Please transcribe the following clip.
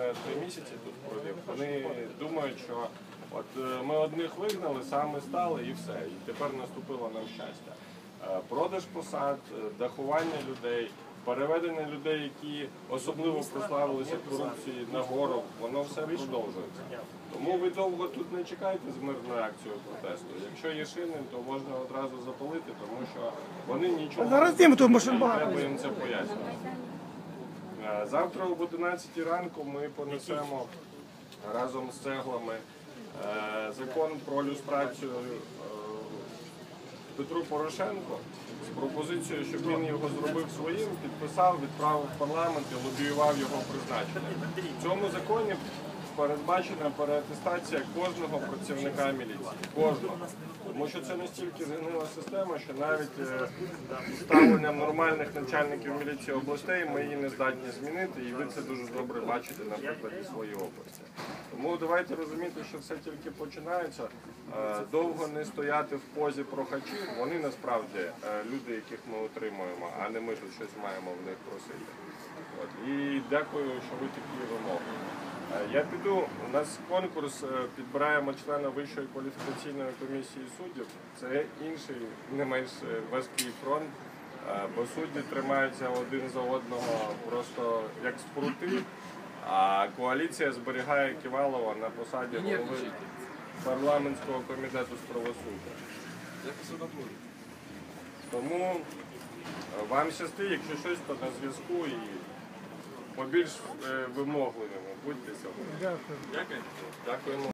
вже три місяці тут провів, вони думають, що от е, ми одних вигнали, саме стали і все. І тепер наступило нам щастя. Е, Продаж посад, е, дахування людей, переведення людей, які особливо прославилися корупцією нагору, воно все продовжується. Тому ви довго тут не чекайте з мирною акцією протесту. Якщо є шини, то можна одразу запалити, тому що вони нічого не треба їм це пояснювати. Е, Завтра об 11 ранку ми понесемо разом з цеглами е, закон про люстрацію е, Петру Порошенко з пропозицією, щоб він його зробив своїм, підписав, відправив в парламент і лобіював його призначення. В цьому законі передбачена переатестація кожного працівника міліції. Кожного. Тому що це настільки згнила система, що навіть е, ставленням нормальних начальників міліції областей ми її не здатні змінити, і ви це дуже добре бачите на прикладі своєї області. Тому давайте розуміти, що все тільки починається. Е, Довго не стояти в позі прохачів. Вони насправді е, люди, яких ми отримуємо, а не ми тут щось маємо в них просити. От. І дякую, що ви такі вимоги. Е, Я піду. У нас конкурс е, підбираємо члена Вищої кваліфікаційної комісії суддів. Це інший, не менш е, важкий фронт, бо судді тримаються один за одного просто як спрути. А коаліція зберігає Ківалова на посаді голови парламентського комітету з правосуддя. Тому вам щасти, якщо щось, то на зв'язку і побільш вимогливими. Будьте сьогодні. Дякую. Дякуємо.